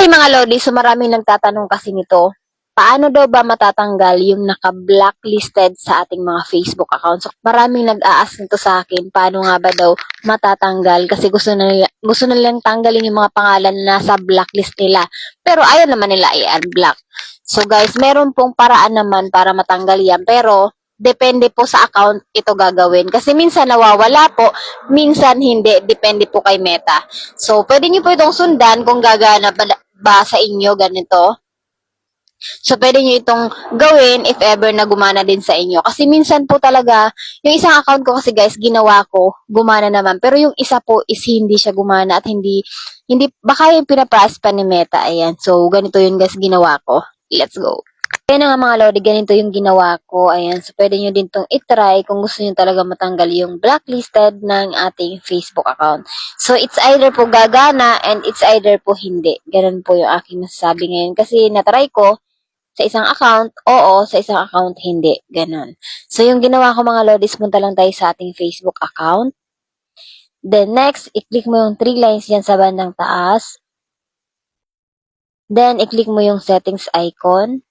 Hi mga Lodi, so maraming nagtatanong kasi nito. Paano daw ba matatanggal yung naka-blacklisted sa ating mga Facebook accounts? So, maraming nag-aas nito sa akin, paano nga ba daw matatanggal? Kasi gusto na, gusto na nilang tanggalin yung mga pangalan na nasa blacklist nila. Pero ayaw naman nila i-unblock. So guys, meron pong paraan naman para matanggal yan. Pero, depende po sa account ito gagawin. Kasi minsan nawawala po, minsan hindi. Depende po kay Meta. So, pwede nyo po itong sundan kung gagana ba, sa inyo ganito. So, pwede nyo itong gawin if ever na gumana din sa inyo. Kasi minsan po talaga, yung isang account ko kasi guys, ginawa ko, gumana naman. Pero yung isa po is hindi siya gumana at hindi, hindi, baka yung pinapress pa ni Meta. Ayan. So, ganito yun guys, ginawa ko. Let's go. Kaya na nga mga Lodi, ganito yung ginawa ko. Ayan, so pwede nyo din tong itry kung gusto nyo talaga matanggal yung blacklisted ng ating Facebook account. So, it's either po gagana and it's either po hindi. Ganun po yung aking nasasabi ngayon. Kasi natry ko sa isang account, oo, sa isang account, hindi. Ganun. So, yung ginawa ko mga Lodis, punta lang tayo sa ating Facebook account. Then, next, i-click mo yung three lines yan sa bandang taas. Then, i-click mo yung settings icon.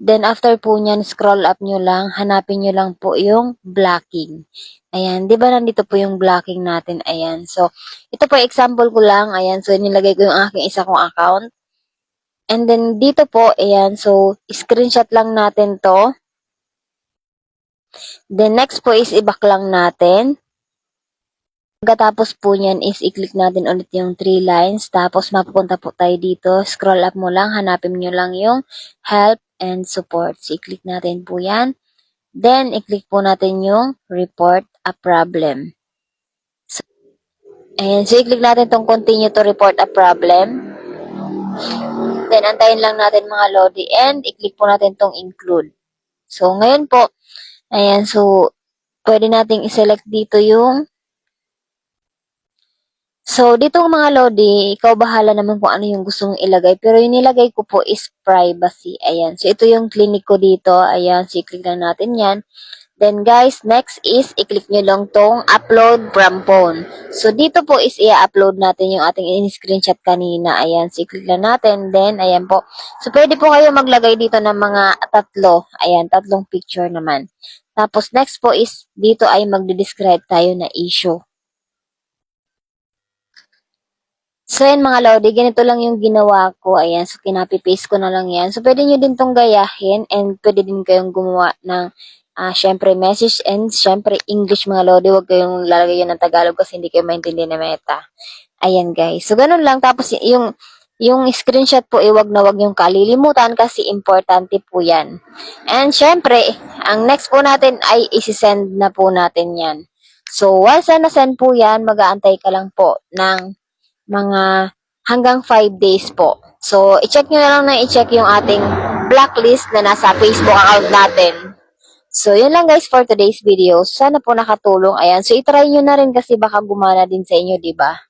Then, after po nyan, scroll up nyo lang, hanapin nyo lang po yung blocking. Ayan, di ba nandito po yung blocking natin? Ayan, so, ito po example ko lang. Ayan, so, nilagay ko yung aking isa kong account. And then, dito po, ayan, so, screenshot lang natin to. Then, next po is i-back lang natin. Pagkatapos po niyan is i-click natin ulit yung three lines. Tapos mapupunta po tayo dito. Scroll up mo lang. Hanapin nyo lang yung help and support. So, i-click natin po yan. Then, i-click po natin yung report a problem. So, ayan. So, i-click natin tong continue to report a problem. Then, antayin lang natin mga Lodi. And, i-click po natin tong include. So, ngayon po, ayan. So, pwede nating i-select dito yung So, dito mga Lodi, ikaw bahala naman kung ano yung gusto mong ilagay. Pero yung nilagay ko po is privacy. Ayan. So, ito yung clinic ko dito. Ayan. So, i-click lang natin yan. Then, guys, next is, i-click nyo lang tong upload from phone. So, dito po is i-upload natin yung ating in-screenshot kanina. Ayan. So, i-click lang natin. Then, ayan po. So, pwede po kayo maglagay dito ng mga tatlo. Ayan, tatlong picture naman. Tapos, next po is, dito ay magde-describe tayo na issue. So, yan mga Lodi, ganito lang yung ginawa ko. Ayan, so kinapi-paste ko na lang yan. So, pwede nyo din tong gayahin and pwede din kayong gumawa ng, ah syempre, message and syempre, English mga Lodi. Huwag kayong lalagay yun ng Tagalog kasi hindi kayo maintindihan na meta. Ayan, guys. So, ganun lang. Tapos, yung, yung screenshot po, iwag na wag yung kalilimutan kasi importante po yan. And syempre, ang next po natin ay isi-send na po natin yan. So, once na na-send po yan, mag-aantay ka lang po ng mga hanggang 5 days po. So, i-check nyo na lang na i-check yung ating blacklist na nasa Facebook account natin. So, yun lang guys for today's video. Sana po nakatulong. Ayan. So, itry nyo na rin kasi baka gumana din sa inyo, ba?